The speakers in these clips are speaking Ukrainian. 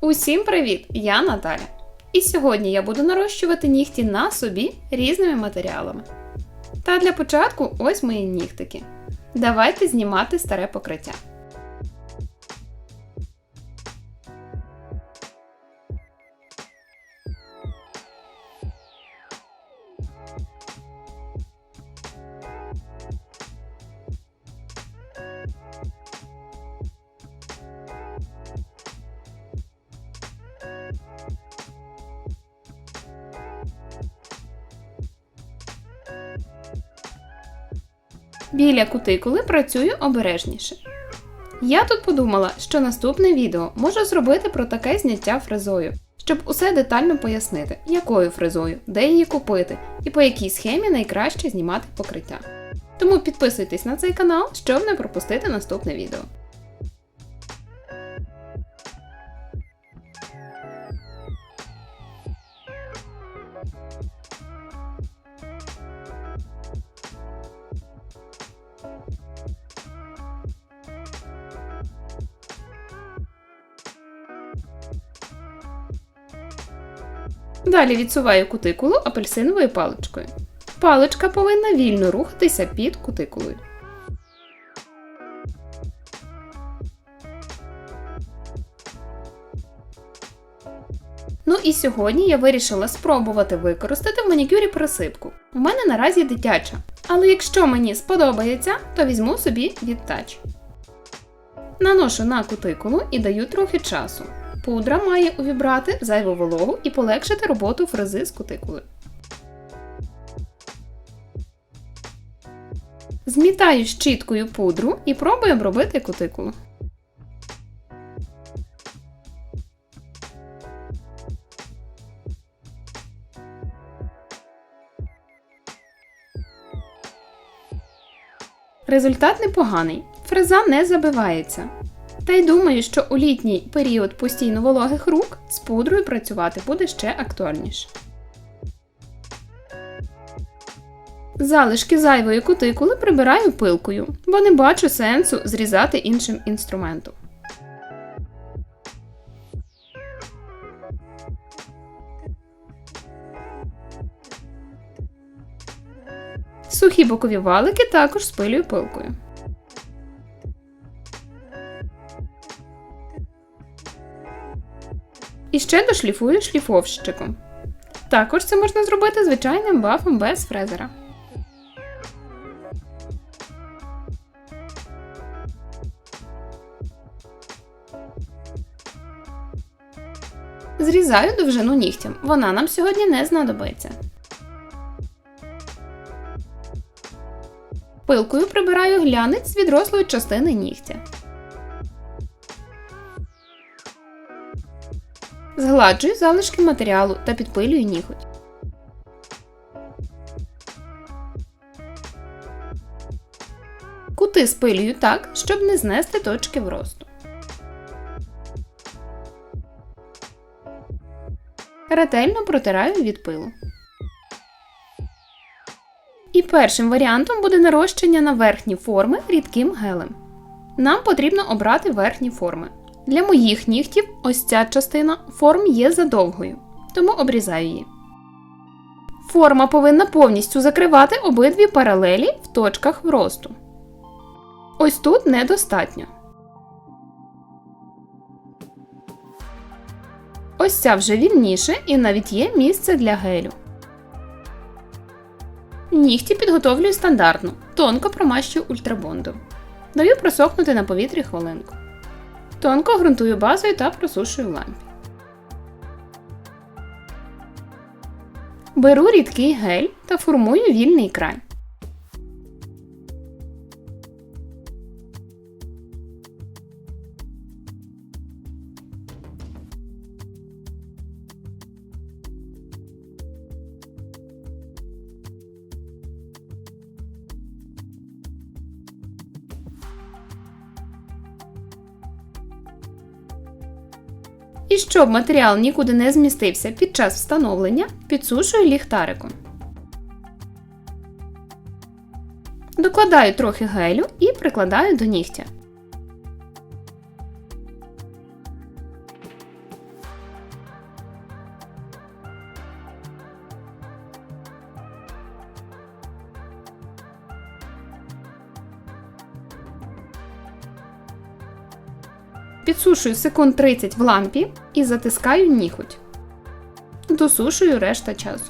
Усім привіт! Я Наталя. І сьогодні я буду нарощувати нігті на собі різними матеріалами. Та для початку ось мої нігтики. Давайте знімати старе покриття. Біля кутикули працюю обережніше. Я тут подумала, що наступне відео можу зробити про таке зняття фрезою, щоб усе детально пояснити, якою фрезою, де її купити і по якій схемі найкраще знімати покриття. Тому підписуйтесь на цей канал, щоб не пропустити наступне відео. Далі відсуваю кутикулу апельсиновою паличкою. Паличка повинна вільно рухатися під кутикулою. Ну і сьогодні я вирішила спробувати використати в манікюрі присипку. У мене наразі дитяча. Але якщо мені сподобається, то візьму собі відтач. Наношу на кутикулу і даю трохи часу. Пудра має увібрати зайву вологу і полегшити роботу фрези з кутикулою. Змітаю щіткою пудру і пробую обробити кутикулу. Результат непоганий. Фреза не забивається. Та й думаю, що у літній період постійно вологих рук з пудрою працювати буде ще актуальніше. Залишки зайвої кутикули прибираю пилкою, бо не бачу сенсу зрізати іншим інструментом. Сухі бокові валики також спилюю пилкою. І ще дошліфую шліфовщиком. Також це можна зробити звичайним бафом без фрезера. Зрізаю довжину нігтям. Вона нам сьогодні не знадобиться. Пилкою прибираю глянець з відрослої частини нігтя. Згладжую залишки матеріалу та підпилюю ніготь. Кути спилюю так, щоб не знести точки вросту. Ретельно протираю від пилу. І першим варіантом буде нарощення на верхні форми рідким гелем. Нам потрібно обрати верхні форми. Для моїх нігтів ось ця частина форм є задовгою, тому обрізаю її. Форма повинна повністю закривати обидві паралелі в точках вросту. Ось тут недостатньо. Ось ця вже вільніше і навіть є місце для гелю. Нігті підготовлюю стандартно, тонко промащую ультрабондом. Даю просохнути на повітрі хвилинку. Тонко ґрунтую базою та просушую в лампі. Беру рідкий гель та формую вільний край. І щоб матеріал нікуди не змістився під час встановлення, підсушую ліхтариком. Докладаю трохи гелю і прикладаю до нігтя. Підсушую секунд 30 в лампі і затискаю ніготь. Досушую решта часу.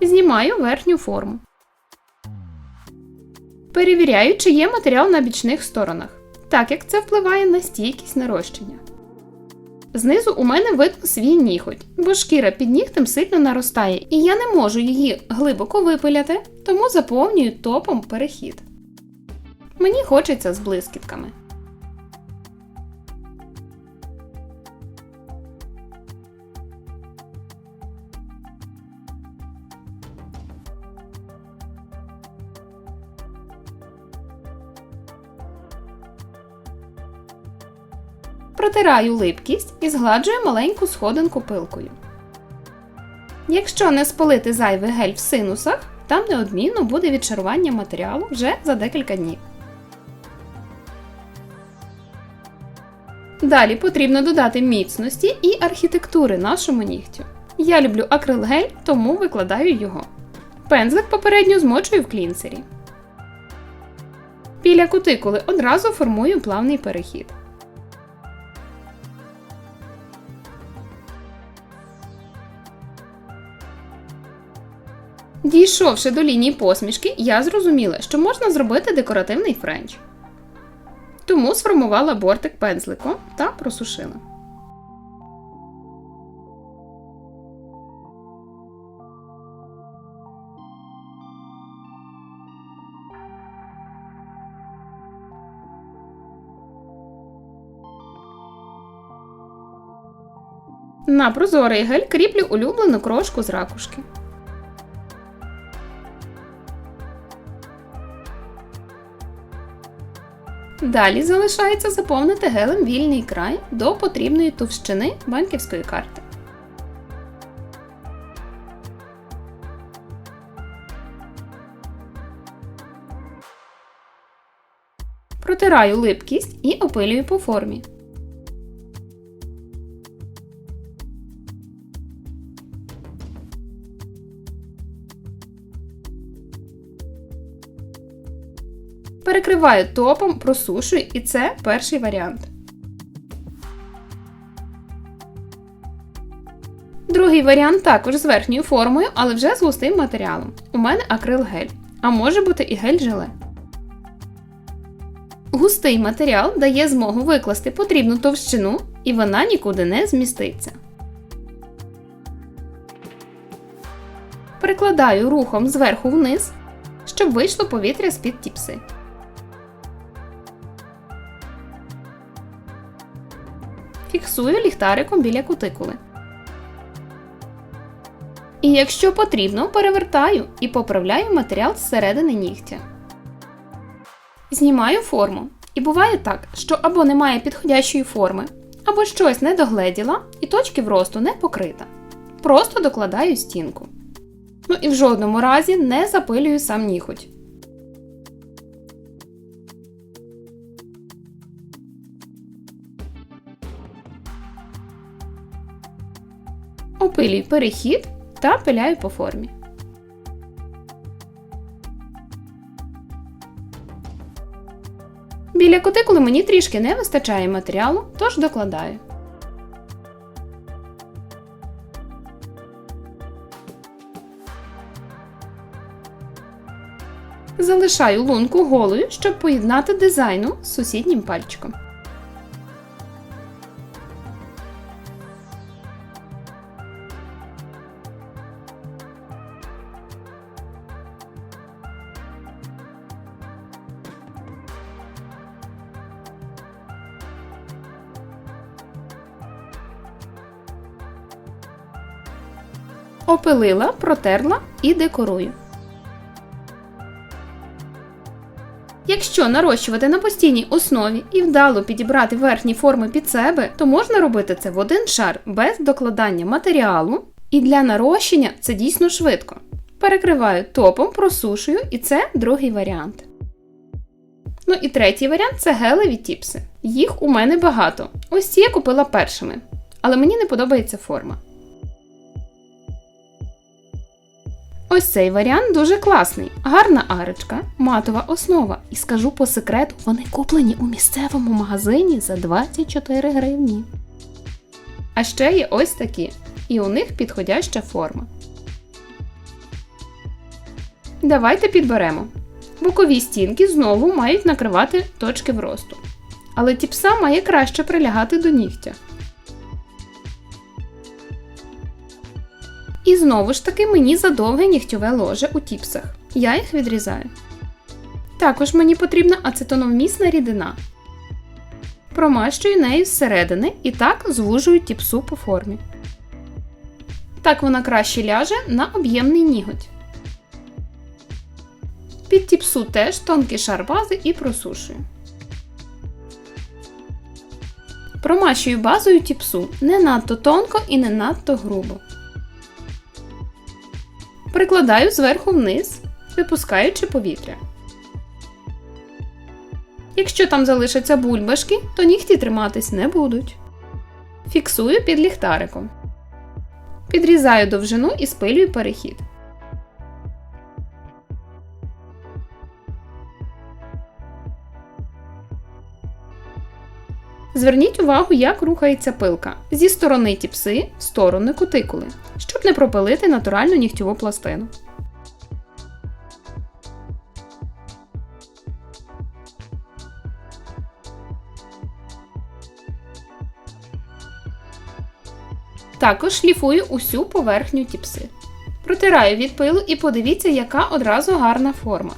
Знімаю верхню форму. Перевіряю, чи є матеріал на бічних сторонах, так як це впливає на стійкість нарощення. Знизу у мене видно свій ніготь, бо шкіра під нігтем сильно наростає, і я не можу її глибоко випиляти, тому заповнюю топом перехід. Мені хочеться з блискітками. Протираю липкість і згладжую маленьку сходинку пилкою. Якщо не спалити зайвий гель в синусах, там неодмінно буде відшарування матеріалу вже за декілька днів. Далі потрібно додати міцності і архітектури нашому нігтю. Я люблю акрилгель, тому викладаю його. Пензлик попередньо змочую в клінсері. Біля кутикули одразу формую плавний перехід. Дійшовши до лінії посмішки, я зрозуміла, що можна зробити декоративний френч. Тому сформувала бортик пензликом та просушила. На прозорий гель кріплю улюблену крошку з ракушки. Далі залишається заповнити гелем вільний край до потрібної товщини банківської карти. Протираю липкість і опилюю по формі. Перекриваю топом, просушую, і це перший варіант. Другий варіант також з верхньою формою, але вже з густим матеріалом. У мене акрил-гель, а може бути і гель-желе. Густий матеріал дає змогу викласти потрібну товщину, і вона нікуди не зміститься. Прикладаю рухом зверху вниз, щоб вийшло повітря з-під тіпси. Фіксую ліхтариком біля кутикули. І якщо потрібно, перевертаю і поправляю матеріал зсередини нігтя. Знімаю форму. І буває так, що або немає підходящої форми, або щось не догледіла і точки вросту не покрита. Просто докладаю стінку. Ну і в жодному разі не запилюю сам ніготь. Опилюю перехід та пиляю по формі. Біля кутикули мені трішки не вистачає матеріалу, тож докладаю. Залишаю лунку голою, щоб поєднати дизайну з сусіднім пальчиком. Опилила, протерла і декорую. Якщо нарощувати на постійній основі і вдало підібрати верхні форми під себе, то можна робити це в один шар без докладання матеріалу, і для нарощення це дійсно швидко. Перекриваю топом, просушую, і це другий варіант. Ну і третій варіант це гелеві тіпси. Їх у мене багато. Ось ці я купила першими. Але мені не подобається форма. Ось цей варіант дуже класний. Гарна арочка, матова основа. І скажу по секрету, вони куплені у місцевому магазині за 24 гривні. А ще є ось такі, і у них підходяща форма. Давайте підберемо. Бокові стінки знову мають накривати точки вросту. Але тіпса має краще прилягати до нігтя. І знову ж таки мені задовге нігтьове ложе у тіпсах. Я їх відрізаю. Також мені потрібна ацетоновмісна рідина. Промащую нею зсередини і так звужую тіпсу по формі. Так вона краще ляже на об'ємний ніготь. Під тіпсу теж тонкий шар бази і просушую. Промащую базою тіпсу не надто тонко і не надто грубо. Прикладаю зверху вниз, випускаючи повітря. Якщо там залишаться бульбашки, то нігті триматись не будуть. Фіксую під ліхтариком. Підрізаю довжину і спилюю перехід. Зверніть увагу, як рухається пилка зі сторони тіпси в сторони кутикули, щоб не пропилити натуральну нігтьову пластину. Також шліфую усю поверхню тіпси. Протираю від пилу і подивіться, яка одразу гарна форма.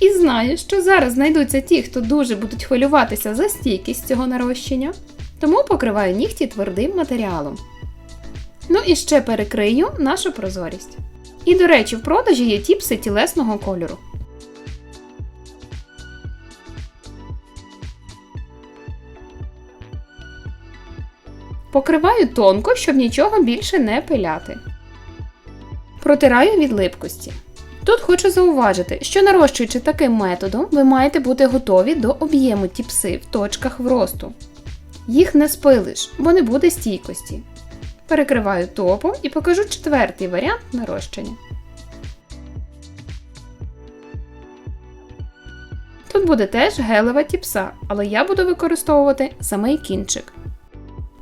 І знаю, що зараз знайдуться ті, хто дуже будуть хвилюватися за стійкість цього нарощення, тому покриваю нігті твердим матеріалом. Ну і ще перекрию нашу прозорість. І, до речі, в продажі є тіпси тілесного кольору. Покриваю тонко, щоб нічого більше не пиляти. Протираю від липкості. Тут хочу зауважити, що нарощуючи таким методом, ви маєте бути готові до об'єму тіпси в точках вросту. Їх не спилиш, бо не буде стійкості. Перекриваю топом і покажу четвертий варіант нарощення. Тут буде теж гелева тіпса, але я буду використовувати самий кінчик.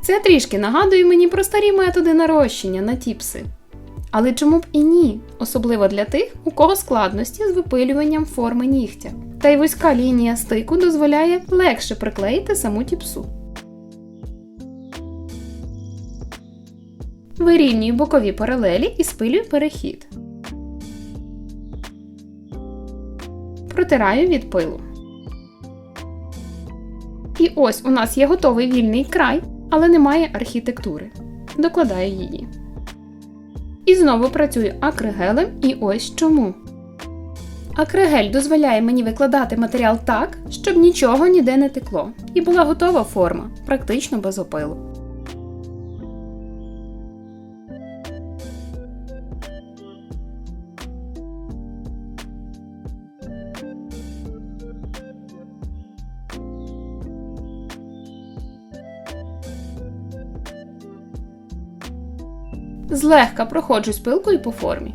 Це трішки нагадує мені про старі методи нарощення на тіпси. Але чому б і ні, особливо для тих, у кого складності з випилюванням форми нігтя. Та й вузька лінія стику дозволяє легше приклеїти саму тіпсу. Вирівнюю бокові паралелі і спилюю перехід. Протираю від пилу. І ось у нас є готовий вільний край, але немає архітектури. Докладаю її. І знову працюю акригелем, і ось чому. Акригель дозволяє мені викладати матеріал так, щоб нічого ніде не текло, і була готова форма, практично без опилу. Злегка проходжусь пилкою по формі.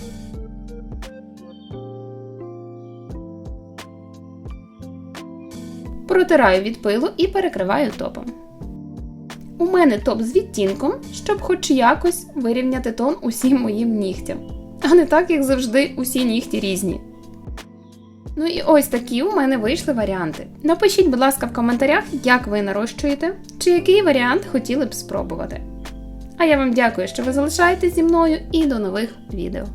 Протираю від пилу і перекриваю топом. У мене топ з відтінком, щоб хоч якось вирівняти тон усім моїм нігтям. А не так, як завжди, усі нігті різні. Ну і ось такі у мене вийшли варіанти. Напишіть, будь ласка, в коментарях, як ви нарощуєте, чи який варіант хотіли б спробувати. Я вам дякую, що ви залишаєтесь зі мною і до нових відео.